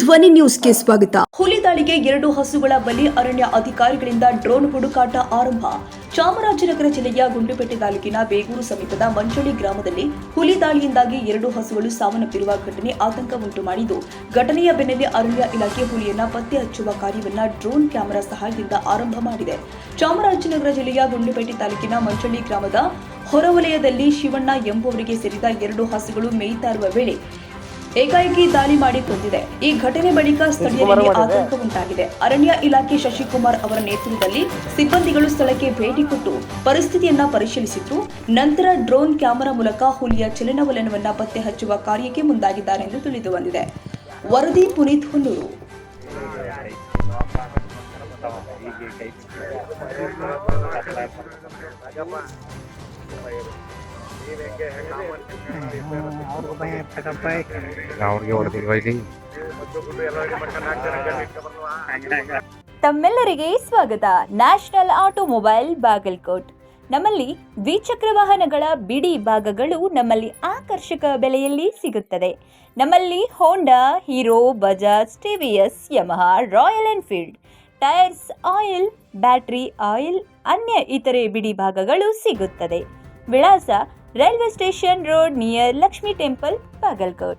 ಧ್ವನಿ ನ್ಯೂಸ್ಗೆ ಸ್ವಾಗತ. ಹುಲಿ ದಾಳಿಗೆ ಎರಡು ಹಸುಗಳ ಬಲಿ ಅರಣ್ಯ ಅಧಿಕಾರಿಗಳಿಂದ ಡ್ರೋನ್ ಹುಡುಕಾಟ ಆರಂಭ. ಚಾಮರಾಜನಗರ ಜಿಲ್ಲೆಯ ಗುಂಡ್ಲುಪೇಟೆ ತಾಲೂಕಿನ ಬೇಗೂರು ಸಮೀಪದ ಮಂಚಳಿ ಗ್ರಾಮದಲ್ಲಿ ಹುಲಿ ದಾಳಿಯಿಂದಾಗಿ ಎರಡು ಹಸುಗಳು ಸಾವನ್ನಪ್ಪಿರುವ ಘಟನೆ ಆತಂಕ ಉಂಟು ಮಾಡಿದ್ದು, ಘಟನೆಯ ಬೆನ್ನಲ್ಲೇ ಅರಣ್ಯ ಇಲಾಖೆ ಹುಲಿಯನ್ನ ಪತ್ತೆ ಹಚ್ಚುವ ಕಾರ್ಯವನ್ನ ಡ್ರೋನ್ ಕ್ಯಾಮೆರಾ ಸಹಾಯದಿಂದ ಆರಂಭ ಮಾಡಿದೆ. ಚಾಮರಾಜನಗರ ಜಿಲ್ಲೆಯ ಗುಂಡ್ಲುಪೇಟೆ ತಾಲೂಕಿನ ಮಂಚಳ್ಳಿ ಗ್ರಾಮದ ಹೊರವಲಯದಲ್ಲಿ ಶಿವಣ್ಣ ಎಂಬುವರಿಗೆ ಸೇರಿದ ಎರಡು ಹಸುಗಳು ಮೇಯ್ತಾ ಇರುವ ವೇಳೆ ಏಕಾಏಕಿ ದಾಳಿ ಮಾಡಿ ಕೊಂದಿದೆ ಈ ಘಟನೆ ಬಳಿಕ ಸ್ಥಳೀಯರಿಗೆ ಆತಂಕ ಉಂಟಾಗಿದೆ. ಅರಣ್ಯ ಇಲಾಖೆ ಶಶಿಕುಮಾರ್ ಅವರ ನೇತೃತ್ವದಲ್ಲಿ ಸಿಬ್ಬಂದಿಗಳು ಸ್ಥಳಕ್ಕೆ ಭೇಟಿ ಕೊಟ್ಟು ಪರಿಸ್ಥಿತಿಯನ್ನ ಪರಿಶೀಲಿಸಿದ್ರು ನಂತರ ಡ್ರೋನ್ ಕ್ಯಾಮೆರಾ ಮೂಲಕ ಹುಲಿಯ ಚಲನವಲನವನ್ನ ಪತ್ತೆ ಹಚ್ಚುವ ಕಾರ್ಯಕ್ಕೆ ಮುಂದಾಗಿದ್ದಾರೆ ಎಂದು ತಿಳಿದು ಬಂದಿದೆ. ವರದಿ ಪುನೀತ್ ಹುಲ್ಲೂರು ಅವ್ರಿಗೆ ತಮ್ಮೆಲ್ಲರಿಗೆ ಸ್ವಾಗತ. National automobile Bagalkot. ನಮ್ಮಲ್ಲಿ ದ್ವಿಚಕ್ರ ವಾಹನಗಳ ಬಿಡಿ ಭಾಗಗಳು ನಮ್ಮಲ್ಲಿ ಆಕರ್ಷಕ ಬೆಲೆಯಲ್ಲಿ ಸಿಗುತ್ತದೆ. ನಮ್ಮಲ್ಲಿ Honda Hero Bajaj TVS Yamaha Royal Enfield tyres oil battery oil ಅನ್ಯ ಇತರೆ ಬಿಡಿ ಭಾಗಗಳು ಸಿಗುತ್ತದೆ. ವಿಳಾಸ railway station road near Lakshmi temple Bagalkot